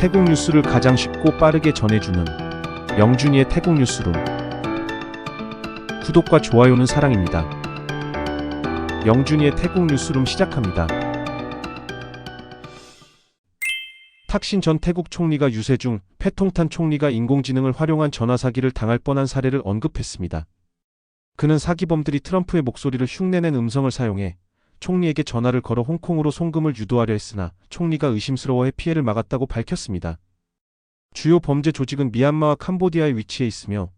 태국 뉴스를 가장 쉽고 빠르게 전해주는 영준이의 태국 뉴스룸. 구독과 좋아요는 사랑입니다. 영준이의 태국 뉴스룸 시작합니다. 탁신 전 태국 총리가 유세 중 패통탄 총리가 인공지능을 활용한 전화 사기를 당할 뻔한 사례를 언급했습니다. 그는 사기범들이 트럼프의 목소리를 흉내낸 음성을 사용해 총리에게 전화를 걸어 홍콩으로 송금을 유도하려 했으나 총리가 의심스러워해 피해를 막았다고 밝혔습니다. 주요 범죄 조직은 미얀마와 캄보디아에 위치해 있으며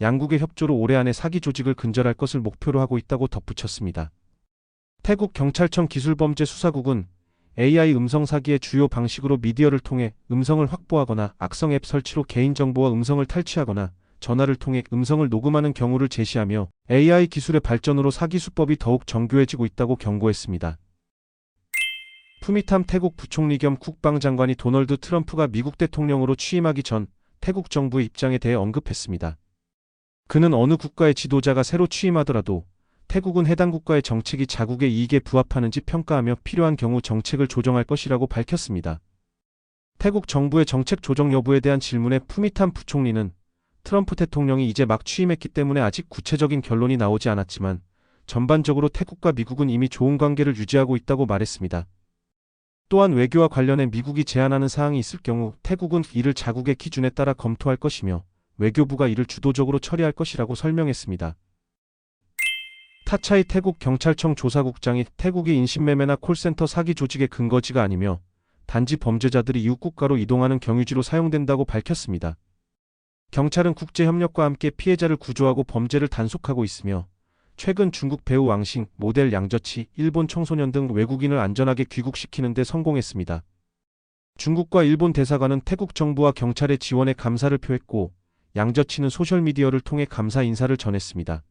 양국의 협조로 올해 안에 사기 조직을 근절할 것을 목표로 하고 있다고 덧붙였습니다. 태국 경찰청 기술범죄수사국은 AI 음성 사기의 주요 방식으로 미디어를 통해 음성을 확보하거나 악성 앱 설치로 개인정보와 음성을 탈취하거나 전화를 통해 음성을 녹음하는 경우를 제시하며 AI 기술의 발전으로 사기 수법이 더욱 정교해지고 있다고 경고했습니다. 푸미탐 태국 부총리 겸 국방장관이 도널드 트럼프가 미국 대통령으로 취임하기 전 태국 정부의 입장에 대해 언급했습니다. 그는 어느 국가의 지도자가 새로 취임하더라도 태국은 해당 국가의 정책이 자국의 이익에 부합하는지 평가하며 필요한 경우 정책을 조정할 것이라고 밝혔습니다. 태국 정부의 정책 조정 여부에 대한 질문에 푸미탐 부총리는 트럼프 대통령이 이제 막 취임했기 때문에 아직 구체적인 결론이 나오지 않았지만 전반적으로 태국과 미국은 이미 좋은 관계를 유지하고 있다고 말했습니다. 또한 외교와 관련해 미국이 제안하는 사항이 있을 경우 태국은 이를 자국의 기준에 따라 검토할 것이며 외교부가 이를 주도적으로 처리할 것이라고 설명했습니다. 타차이 태국 경찰청 조사국장이 태국이 인신매매나 콜센터 사기 조직의 근거지가 아니며 단지 범죄자들이 이웃 국가로 이동하는 경유지로 사용된다고 밝혔습니다. 경찰은 국제협력과 함께 피해자를 구조하고 범죄를 단속하고 있으며 최근 중국 배우 왕싱, 모델 양저치, 일본 청소년 등 외국인을 안전하게 귀국시키는 데 성공했습니다. 중국과 일본 대사관은 태국 정부와 경찰의 지원에 감사를 표했고 양저치는 소셜미디어를 통해 감사 인사를 전했습니다.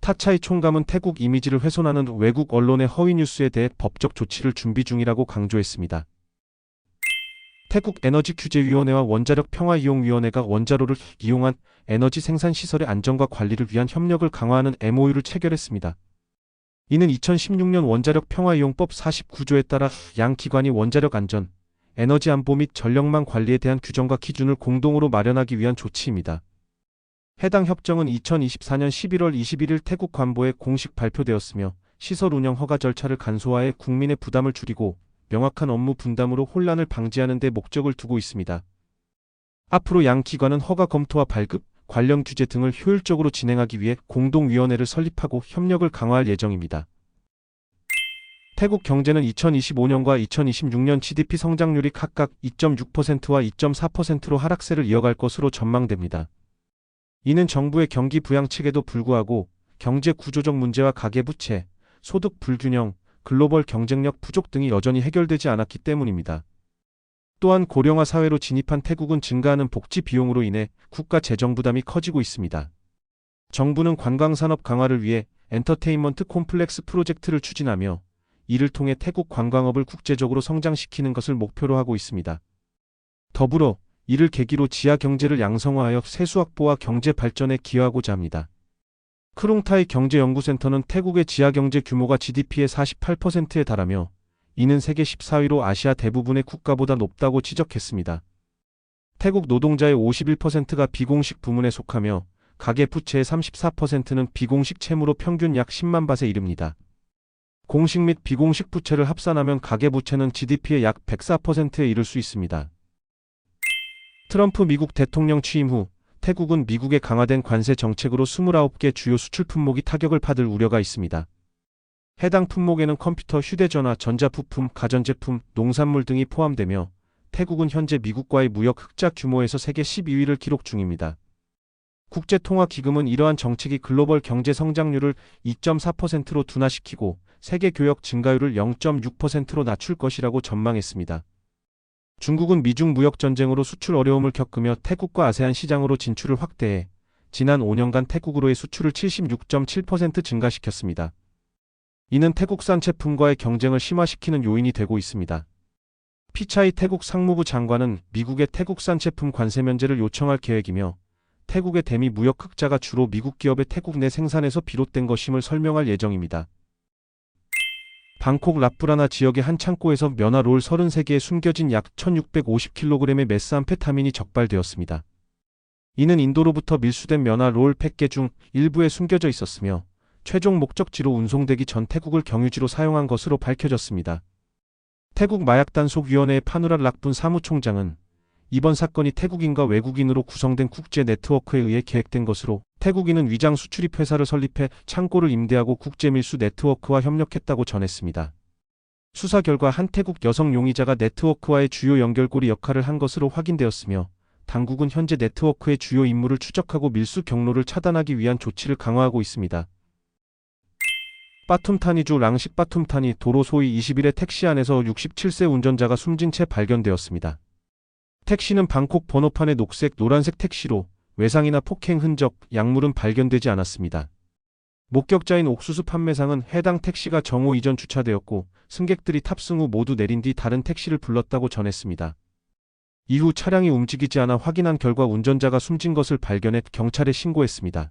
타차이 총감은 태국 이미지를 훼손하는 외국 언론의 허위 뉴스에 대해 법적 조치를 준비 중이라고 강조했습니다. 태국 에너지 규제위원회와 원자력 평화이용위원회가 원자로를 이용한 에너지 생산 시설의 안전과 관리를 위한 협력을 강화하는 MOU를 체결했습니다. 이는 2016년 원자력 평화이용법 49조에 따라 양 기관이 원자력 안전, 에너지 안보 및 전력망 관리에 대한 규정과 기준을 공동으로 마련하기 위한 조치입니다. 해당 협정은 2024년 11월 21일 태국 관보에 공식 발표되었으며 시설 운영 허가 절차를 간소화해 국민의 부담을 줄이고 명확한 업무 분담으로 혼란을 방지하는 데 목적을 두고 있습니다. 앞으로 양 기관은 허가 검토와 발급, 관련 규제 등을 효율적으로 진행하기 위해 공동위원회를 설립하고 협력을 강화할 예정입니다. 태국 경제는 2025년과 2026년 GDP 성장률이 각각 2.6%와 2.4%로 하락세를 이어갈 것으로 전망됩니다. 이는 정부의 경기 부양책에도 불구하고 경제 구조적 문제와 가계부채, 소득 불균형, 글로벌 경쟁력 부족 등이 여전히 해결되지 않았기 때문입니다. 또한 고령화 사회로 진입한 태국은 증가하는 복지 비용으로 인해 국가 재정 부담이 커지고 있습니다. 정부는 관광산업 강화를 위해 엔터테인먼트 콤플렉스 프로젝트를 추진하며 이를 통해 태국 관광업을 국제적으로 성장시키는 것을 목표로 하고 있습니다. 더불어 이를 계기로 지하 경제를 양성화하여 세수 확보와 경제 발전에 기여하고자 합니다. 크룽타이 경제연구센터는 태국의 지하 경제 규모가 GDP의 48%에 달하며 이는 세계 14위로 아시아 대부분의 국가보다 높다고 지적했습니다. 태국 노동자의 51%가 비공식 부문에 속하며 가계 부채의 34%는 비공식 채무로 평균 약 10만 밭에 이릅니다. 공식 및 비공식 부채를 합산하면 가계 부채는 GDP의 약 104%에 이를 수 있습니다. 트럼프 미국 대통령 취임 후 태국은 미국의 강화된 관세 정책으로 29개 주요 수출 품목이 타격을 받을 우려가 있습니다. 해당 품목에는 컴퓨터, 휴대전화, 전자부품, 가전제품, 농산물 등이 포함되며 태국은 현재 미국과의 무역 흑자 규모에서 세계 12위를 기록 중입니다. 국제통화기금은 이러한 정책이 글로벌 경제 성장률을 2.4%로 둔화시키고 세계 교역 증가율을 0.6%로 낮출 것이라고 전망했습니다. 중국은 미중 무역 전쟁으로 수출 어려움을 겪으며 태국과 아세안 시장으로 진출을 확대해 지난 5년간 태국으로의 수출을 76.7% 증가시켰습니다. 이는 태국산 제품과의 경쟁을 심화시키는 요인이 되고 있습니다. 피차이 태국 상무부 장관은 미국의 태국산 제품 관세 면제를 요청할 계획이며 태국의 대미 무역 흑자가 주로 미국 기업의 태국 내 생산에서 비롯된 것임을 설명할 예정입니다. 방콕 라프라나 지역의 한 창고에서 면화 롤 33개에 숨겨진 약 1650kg의 메스암페타민이 적발되었습니다. 이는 인도로부터 밀수된 면화 롤 100개 중 일부에 숨겨져 있었으며 최종 목적지로 운송되기 전 태국을 경유지로 사용한 것으로 밝혀졌습니다. 태국 마약단속위원회의 파누라 락분 사무총장은 이번 사건이 태국인과 외국인으로 구성된 국제 네트워크에 의해 계획된 것으로 태국인은 위장 수출입 회사를 설립해 창고를 임대하고 국제 밀수 네트워크와 협력했다고 전했습니다. 수사 결과 한 태국 여성 용의자가 네트워크와의 주요 연결고리 역할을 한 것으로 확인되었으며 당국은 현재 네트워크의 주요 임무를 추적하고 밀수 경로를 차단하기 위한 조치를 강화하고 있습니다. 빠툼타니주 랑식 빠툼타니 도로 소위 20일에 택시 안에서 67세 운전자가 숨진 채 발견되었습니다. 택시는 방콕 번호판의 녹색 노란색 택시로 외상이나 폭행 흔적, 약물은 발견되지 않았습니다. 목격자인 옥수수 판매상은 해당 택시가 정오 이전 주차되었고 승객들이 탑승 후 모두 내린 뒤 다른 택시를 불렀다고 전했습니다. 이후 차량이 움직이지 않아 확인한 결과 운전자가 숨진 것을 발견해 경찰에 신고했습니다.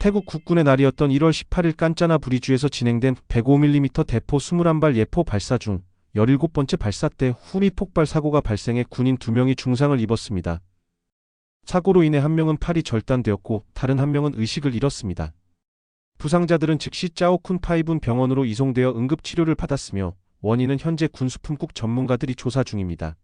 태국 국군의 날이었던 1월 18일 깐짜나 브리주에서 진행된 105mm 대포 21발 예포 발사 중 17번째 발사 때 후미 폭발 사고가 발생해 군인 2명이 중상을 입었습니다. 사고로 인해 한 명은 팔이 절단되었고 다른 한 명은 의식을 잃었습니다. 부상자들은 즉시 짜오쿤 파이분 병원으로 이송되어 응급 치료를 받았으며 원인은 현재 군수품국 전문가들이 조사 중입니다.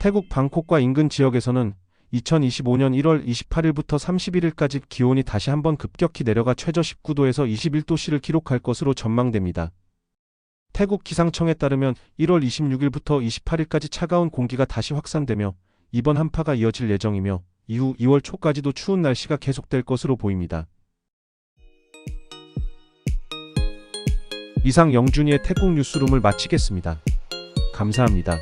태국 방콕과 인근 지역에서는 2025년 1월 28일부터 31일까지 기온이 다시 한번 급격히 내려가 최저 19도에서 21도씨를 기록할 것으로 전망됩니다. 태국 기상청에 따르면 1월 26일부터 28일까지 차가운 공기가 다시 확산되며 이번 한파가 이어질 예정이며 이후 2월 초까지도 추운 날씨가 계속될 것으로 보입니다. 이상 영준이의 태국 뉴스룸을 마치겠습니다. 감사합니다.